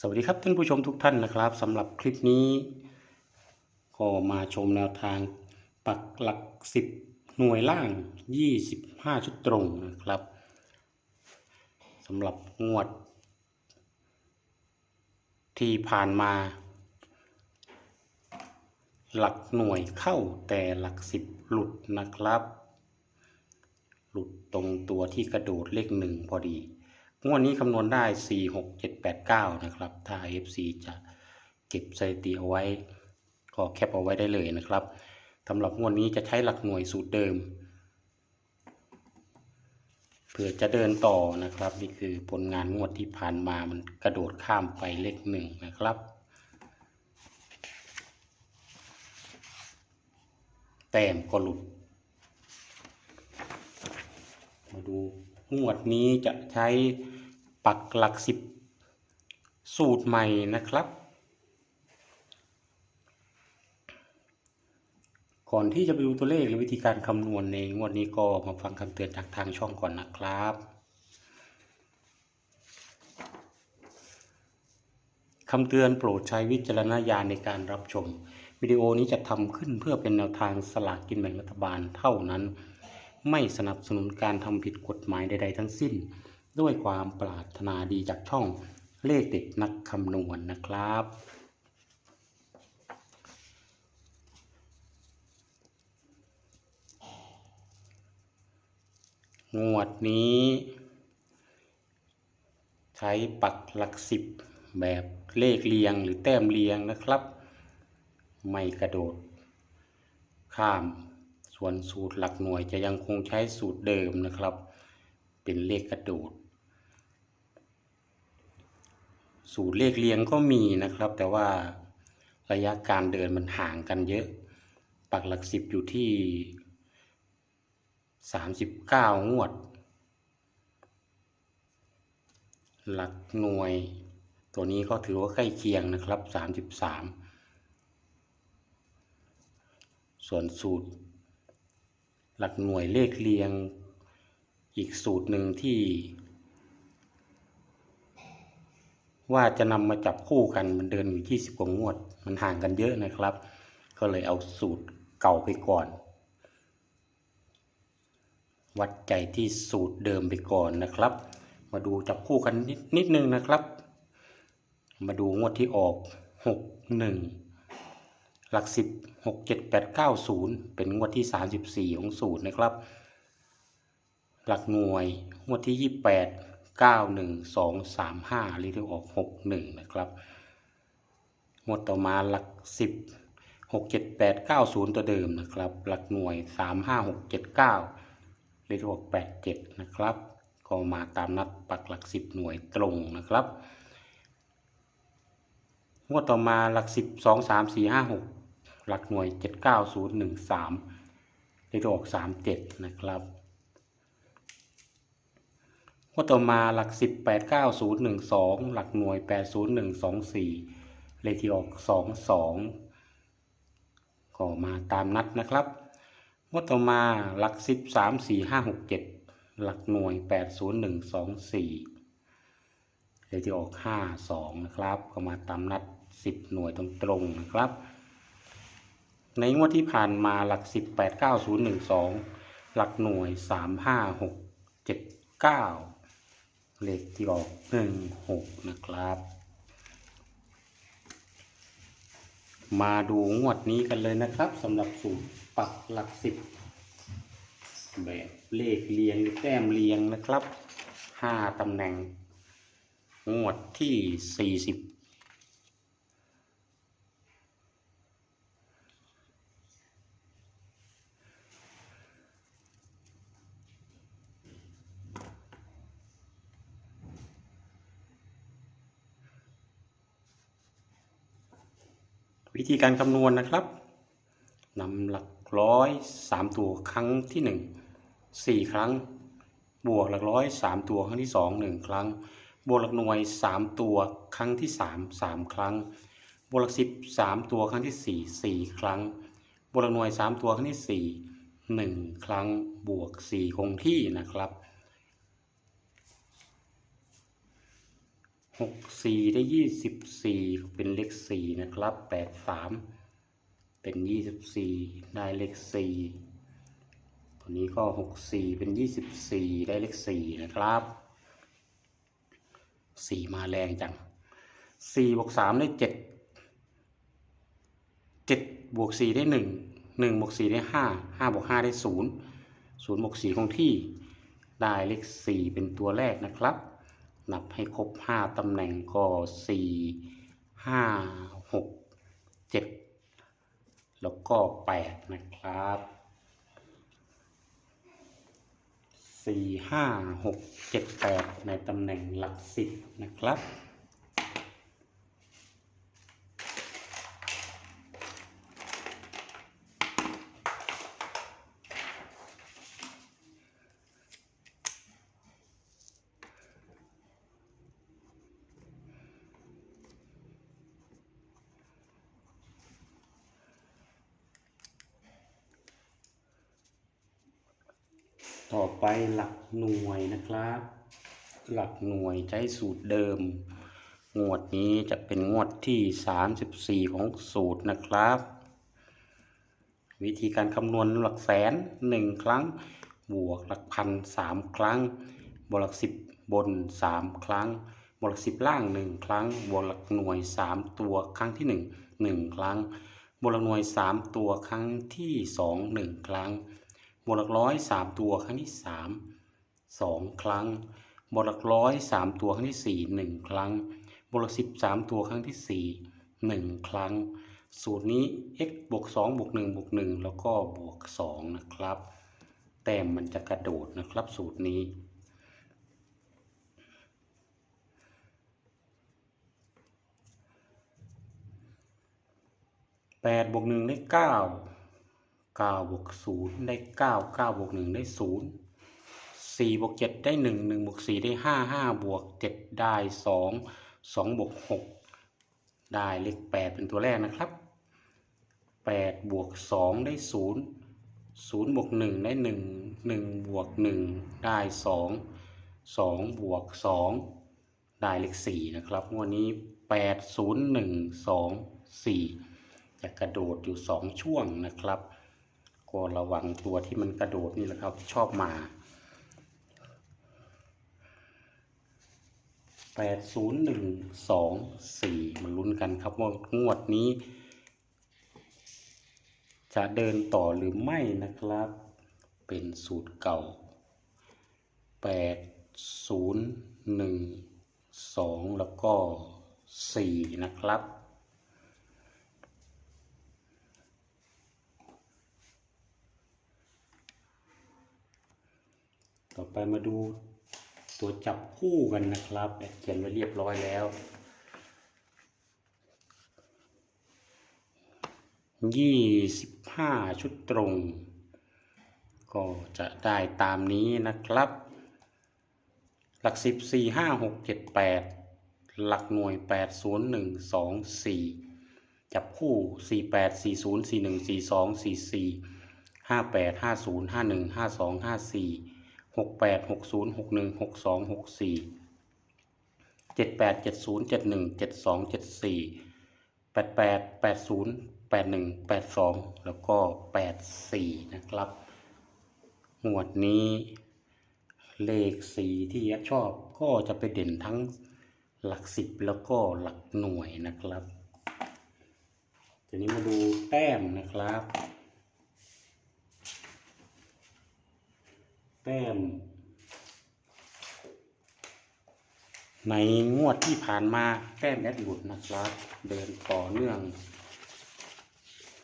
สวัสดีครับท่านผู้ชมทุกท่านนะครับสำหรับคลิปนี้ ก็มาชมแนวทางปักหลักสิบหน่วยล่าง 25 ชุดตรงนะครับสำหรับงวด ที่ผ่านมา หลักหน่วยเข้าแต่หลักสิบหลุดนะครับ หลุดตรงตัวที่กระโดดเลขหนึ่งพอดี งวดนี้คำนวณได้ 4 6 7 8 9 นะครับ ถ้า FC จะเก็บสถิติเอาไว้ ก็แคปเอาไว้ได้เลยนะครับสำหรับงวดนี้จะใช้หลักหน่วยสูตรเดิมเพื่อจะเดินต่อนะครับ นี่คือผลงานงวดที่ผ่านมามันกระโดดข้ามไปเลขหนึ่งนะครับ แต้มก็หลุด มาดูงวดนี้จะใช้ ปักหลักสิบสูตรใหม่นะครับ ก่อนที่จะไปดูตัวเลขหรือวิธีการคำนวณในงวดนี้ก็มาฟังคำเตือนจากทางช่องก่อนนะครับ คำเตือนโปรดใช้วิจารณญาณในการรับชม วิดีโอนี้จะทำขึ้นเพื่อเป็นแนวทางสลากกินแบ่งรัฐบาลเท่านั้น ไม่สนับสนุนการทำผิดกฎหมายใด ๆ ทั้งสิ้น ด้วยความปรารถนาดีจากช่องเลขเด็ดนักคำนวณนะครับ งวดนี้ ใช้ปักหลักสิบแบบเลขเรียงหรือแต้มเรียงนะครับ ไม่กระโดด ข้าม ส่วนสูตรหลักหน่วยจะยังคงใช้สูตรเดิมนะครับ เป็นเลขกระโดด สูตรเลขเรียงก็มีนะครับ แต่ว่าระยะการเดินมันห่างกันเยอะ ปักหลักสิบอยู่ที่ 39 งวด หลักหน่วย ตัวนี้ก็ถือว่าใกล้เคียงนะครับ 33 ส่วนสูตร หลักหน่วยเลขเรียงอีกสูตรหนึ่งที่ ว่าจะนำมาจับคู่กันมันเดินอยู่ 20 กว่างวด มันห่างกันเยอะนะครับ ก็เลยเอาสูตรเก่าไปก่อน วัดใจที่สูตรเดิมไปก่อนนะครับ มาดูจับคู่กันนิดนิดนึงนะครับ มาดูงวดที่ออก 6 1 หลัก 10 6 7 8 9 0 เป็นงวดที่ 34 ของสูตรนะครับ หลักหน่วยงวดที่ 28 9 1 2 3 5หรือที่ออก 6 1 นะครับงวดต่อมาหลัก 10 6 7 8 9 0 ตัวเดิมนะครับ หลักหน่วย 3 5 6 7 9 เลขที่ออก87 นะครับ ก็มาตามนัดปักหลัก 10 หน่วยตรงนะครับงวดต่อมาหลัก 10 2 3 4 5 6 หลักหน่วย 7 9 0 1 3 เลขที่ออก37 นะครับ งวดต่อมาหลัก10 8 9 0 1 2หนึ่งสองหลักหน่วย8 0 1 2 4เลขที่ออก22ก็มาตามนัดนะครับงวดต่อมาหลักสิบสามสี่ห้าหกเจ็ดหลักหน่วยแปดศูนย์หนึ่งสองสี่เลขที่ออกห้าสองนะครับ ก็มาตามนัดสิบหน่วยตรงตรงๆนะครับ ในงวดที่ผ่านมาหลักสิบแปดเก้าศูนย์หนึ่งสองหลักหน่วยสามห้าหกเจ็ดเก้า เลขที่ออกหนึ่งหกนะครับ มาดูงวดนี้กันเลยนะครับสำหรับสูตรปักหลักสิบแบบเลขเรียงหรือแต้มเรียงนะครับห้าตำแหน่ง งวดที่สี่สิบ ธีการคำนวณนะครับนำหลักร้อยสามตัวครั้งที่หนึ่งสี่ครั้ง บวกหลักร้อยสามตัวครั้งที่สองหนึ่งครั้ง บวกหลักหน่วยสามตัวครั้งที่สามสามครั้ง บวกหลักสิบสามตัวครั้งที่สี่สี่ครั้ง บวกหลักหน่วยสามตัวครั้งที่สี่หนึ่งครั้งบวกสี่คงที่นะครับ หกสี่ได้ยี่สิบสี่เป็นเลขสี่นะครับแปดสามเป็นยี่สิบสี่ได้เลขสี่ตัวนี้ก็หกสี่เป็นยี่สิบสี่ได้เลขสี่นะครับสี่มาแรงจังสี่บวกสามได้เจ็ดเจ็ดบวกสี่ได้หนึ่งหนึ่งบวกสี่ได้ห้าห้าบวกห้าได้ศูนย์ศูนย์บวกสี่คงที่ได้เลขสี่เป็นตัวแรกนะครับ นับให้ครบห้าตำแหน่งก็สี่ห้าหกเจ็ดแล้วก็แปดนะครับสี่ห้าหกเจ็ดแปดในตำแหน่งหลักสิบนะครับ ต่อไปหลักหน่วยนะครับ หลักหน่วยใช้สูตรเดิม งวดนี้จะเป็นงวดที่ 34 ของสูตรนะครับ วิธีการคำนวณหลักแสน 1 ครั้ง บวกหลักพัน 3 ครั้ง บวกหลัก 10 บน 3 ครั้ง บวกหลัก 10 ล่าง 1 ครั้ง บวกหลักหน่วย 3 ตัวครั้งที่ 1 1 ครั้ง บวกหลักหน่วย 3 ตัวครั้งที่ 2 1 ครั้ง บวกหลักร้อยสามตัวครั้งที่สามสองครั้ง บวกหลักร้อยสามตัวครั้งที่สี่หนึ่งครั้ง บวกหลักสิบสามตัวครั้งที่สี่หนึ่งครั้ง สูตรนี้ x บวกสองบวกหนึ่งบวกหนึ่งแล้วก็บวกสองนะครับ แต้มมันจะกระโดดนะครับสูตรนี้แปดบวกหนึ่งได้เก้าเก้าบวกศูนย์ได้เก้าเก้าบวกหนึ่งได้ศูนย์สี่บวกเจ็ดได้หนึ่งหนึ่งบวกสี่ได้ห้าห้าบวกเจ็ดได้สองสองบวกหกได้เลขแปดเป็นตัวแรกนะครับแปดบวกสองได้ศูนย์ศูนย์บวกหนึ่งได้หนึ่งหนึ่งบวกหนึ่งได้สองสองบวกสองได้เลขสี่นะครับงวันนี้แปดศูนย์หนึ่งสองสี่จะกระโดดอยู่สองช่วงนะครับ ก็ระวังตัวที่มันกระโดดนี่แหละครับ ชอบมาแปดศูนย์หนึ่งสองสี่มาลุ้นกันครับว่างวดนี้ จะเดินต่อหรือไม่นะครับ เป็นสูตรเก่าแปดศูนย์หนึ่งสองแล้วก็สี่นะครับ ต่อไปมาดูตัวจับคู่กันนะครับแอบเขียนไว้เรียบร้อยแล้วยี่สิบห้าชุดตรง ก็จะได้ตามนี้นะครับ หลักสิบสี่ห้าหกเจ็ดแปดหลักหน่วยแปดศูนย์หนึ่งสองสี่จับคู่สี่แปดสี่ศูนย์สี่หนึ่งสี่สองสี่สี่ห้าแปดห้าศูนย์ห้าหนึ่งห้าสองห้าสี่ หกแปดหกศูนย์หกหนึ่งหกสองหกสี่เจ็ดแปดเจ็ดศูนย์เจ็ดหนึ่งเจ็ดสองเจ็ดสี่แปดแปดแปดศูนย์แปดหนึ่งแปดสองแล้วก็แปดสี่นะครับหมวดนี้เลขสีที่ยักชอบก็จะไปเด่นทั้งหลักสิบแล้วก็หลักหน่วยนะครับ ทีนี้มาดูแต้มนะครับ แต้ม ในงวดที่ผ่านมาแต้มแอดหลุดนะครับ เดินต่อเนื่อง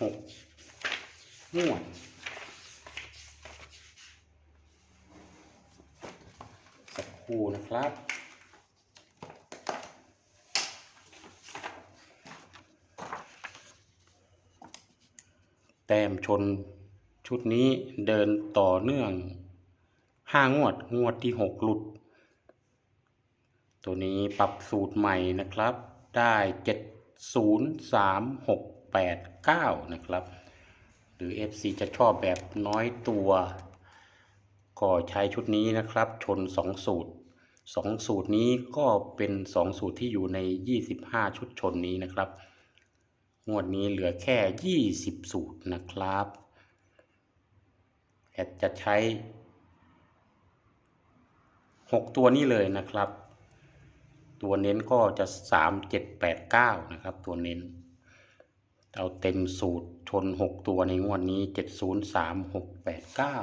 หกงวดสักครู่นะครับแต้มชนชุดนี้เดินต่อเนื่อง ห้างวด งวดที่หกหลุด ตัวนี้ปรับสูตรใหม่นะครับ ได้เจ็ดศูนย์สามหกแปดเก้านะครับ หรือ FC จะชอบแบบน้อยตัว ก็ใช้ชุดนี้นะครับ ชนสองสูตรสองสูตรนี้ก็เป็นสองสูตรที่อยู่ในยี่สิบห้าชุดชนนี้นะครับ งวดนี้เหลือแค่ยี่สิบสูตรนะครับแอดจะใช้ หกตัวนี้เลยนะครับ ตัวเน้นก็จะสามเจ็ดแปดเก้านะครับ ตัวเน้น เอาเต็มสูตรชนหกตัวในงวดนี้เจ็ดศูนย์สามหกแปดเก้า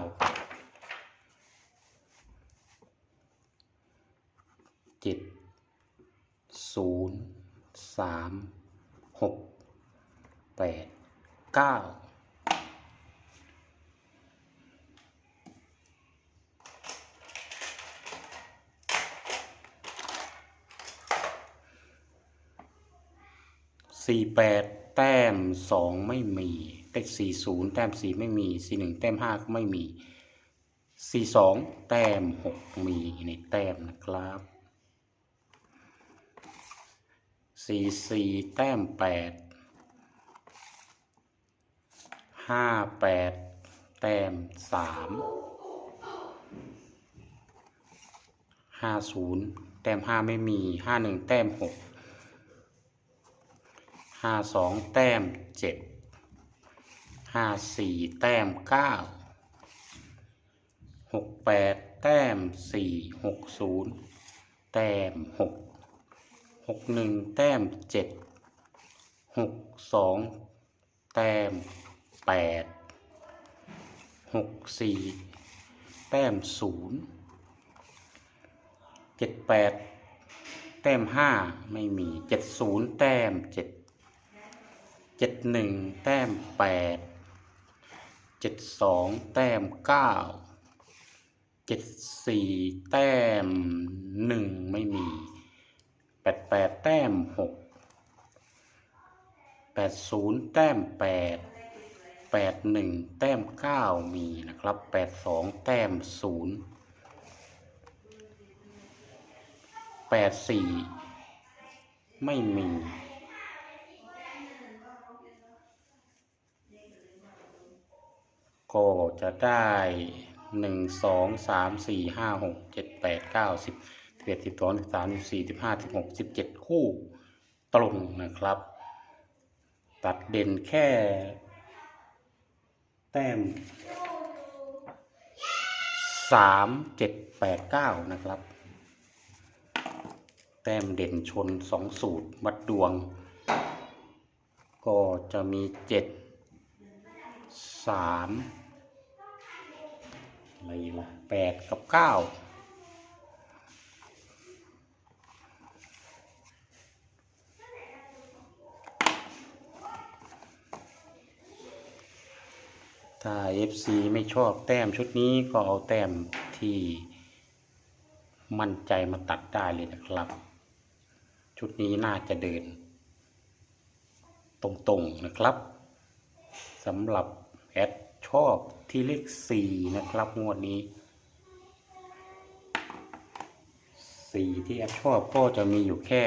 สี่แปดแต้มสองไม่มีเลขสี่ศูนย์แต้มสี่ไม่มีสี่หนึ่งแต้มห้าก็ไม่มีสี่สองแต้มหกมีในแต้มนะครับสี่สี่แต้มแปดห้าแปดแต้มสามห้าศูนย์แต้มห้าไม่มีห้าหนึ่งแต้มหก ห้าสองแต้มเจ็ดห้าสี่แต้มเก้าหกแปดแต้มสี่หกศูนย์แต้มหกหกหนึ่งแต้มเจ็ดหกสองแต้มแปดหกสี่แต้มศูนย์เจ็ดแปดแต้มห้าไม่มีเจ็ดศูนย์แต้มเจ็ด เจ็ดหนึ่งแต้มแปดเจ็ดสองแต้มเก้าเจ็ดสี่แต้มหนึ่งไม่มีแปดแปดแต้มหกแปดศูนย์แต้มแปดแปดหนึ่งแต้มเก้ามีนะครับแปดสองแต้มศูนย์แปดสี่ไม่มี ก็จะได้หนึ่งสองสามสี่ห้าหกเจ็ดแปดเก้าสิบสิบเอ็ดสิบสองสิบสามสิบสี่สิบห้าสิบหกสิบเจ็ดคู่ตรงนะครับ ตัดเด่นแค่ แต้มสามเจ็ดแปดเก้านะครับ แต้มเด่นชนสองสูตรวัดดวง ก็จะมีเจ็ดสาม อะไรล่ะแปดกับเก้าถ้า FC ไม่ชอบแต้มชุดนี้ก็เอาแต้มที่มั่นใจมาตัดได้เลยนะครับ ชุดนี้น่าจะเดิน ตรงๆนะครับสำหรับแอดชอบ ที่เลขสี่นะครับงวดนี้สี่ที่แอดชอบก็จะมีอยู่แค่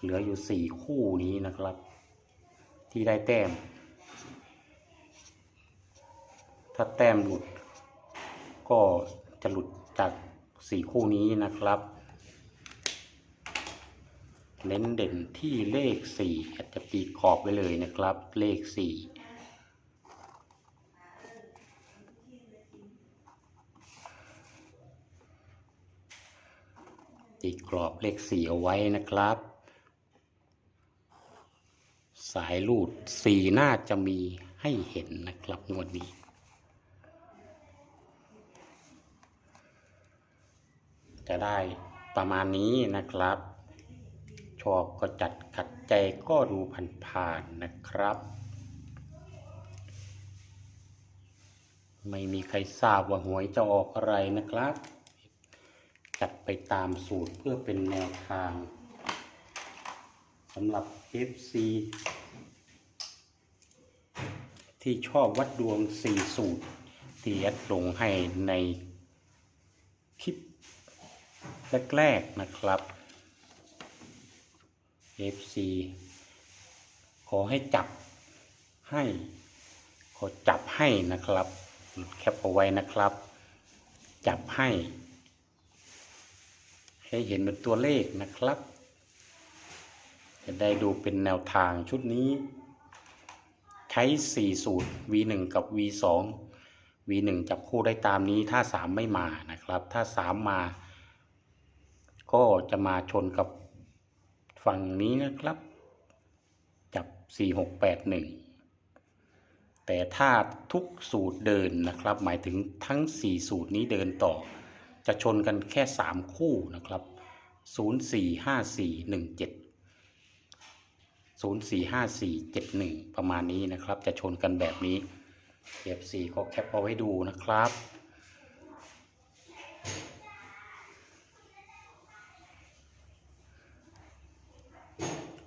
เหลืออยู่สี่คู่นี้นะครับ ที่ได้แต้ม ถ้าแต้มหลุด ก็จะหลุดจากสี่คู่นี้นะครับเน้นเด่นที่เลขสี่อาจจะตีกรอบไว้เลยนะครับ เลขสี่ ตีกรอบเลขสี่เอาไว้นะครับ สายลูดสี่น่าจะมีให้เห็นนะครับงวดนี้จะได้ประมาณนี้นะครับ ชอบก็จัดขัดใจก็ดูผ่านๆนะครับ ไม่มีใครทราบว่าหวยจะออกอะไรนะครับ จัดไปตามสูตรเพื่อเป็นแนวทางสำหรับ FC ที่ชอบวัดดวง 4 สูตรที่แอดลงให้ในคลิปแรกๆนะครับ FC ขอให้จับให้ ขอจับให้นะครับ แคปเอาไว้นะครับ จับให้ ให้เห็นเป็นตัวเลขนะครับ จะได้ดูเป็นแนวทางชุดนี้ ใช้ 4 สูตร V1 กับ V2 V1 จับคู่ได้ตามนี้ถ้า 3 ไม่มานะครับ ถ้า 3 มา ก็จะมาชนกับฝั่งนี้นะครับ จับ 4 6 8 1 แต่ถ้าทุกสูตรเดินนะครับ หมายถึงทั้ง 4 สูตรนี้เดินต่อ จะชนกันแค่ 3 คู่นะครับ 0 4 5 4 1 7 0 4 5 4 7 1 ประมาณนี้นะครับ จะชนกันแบบนี้ F4 ก็แคปเอาไว้ดูนะครับ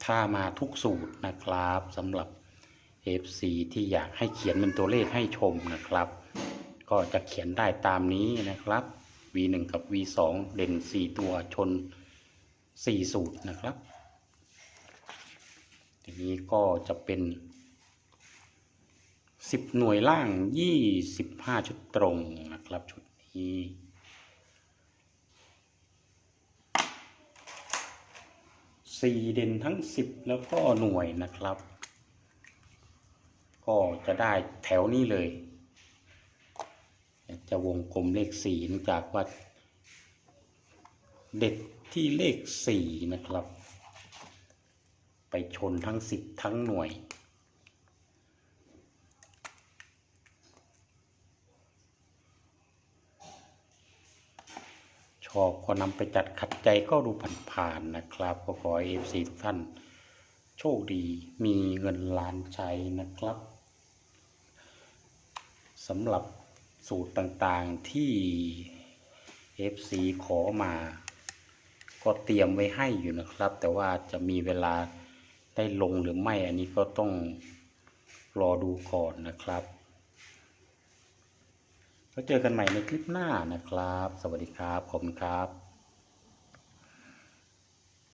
ถ้ามาทุกสูตรนะครับสำหรับ FC ที่อยากให้เขียนเป็นตัวเลขให้ชมนะครับ ก็จะเขียนได้ตามนี้นะครับ V1 กับ V2 เด่น 4 ตัวชน 4 สูตรนะครับ ทีนี้ก็จะเป็น 10 หน่วยล่าง 25 ชุดตรงนะครับชุดนี้สี่เด่นทั้ง10แล้วก็หน่วยนะครับ ก็จะได้แถวนี้เลย จะวงกลมเลขสี่เนื่องจากว่าเด็ดที่เลขสี่นะครับ ไปชนทั้งสิบทั้งหน่วย ชอบก็นำไปจัดขัดใจก็ดูผ่านๆนะครับ ก็ขอเอฟซีทุกท่าน โชคดีมีเงินล้านใช้นะครับสำหรับ สูตรต่างๆที่ FC ขอมา ก็เตรียมไว้ให้อยู่นะครับ แต่ว่าจะมีเวลาได้ลงหรือไม่อันนี้ก็ต้องรอดูก่อนนะครับแล้วเจอกันใหม่ในคลิปหน้านะครับ สวัสดีครับ ขอบคุณครับ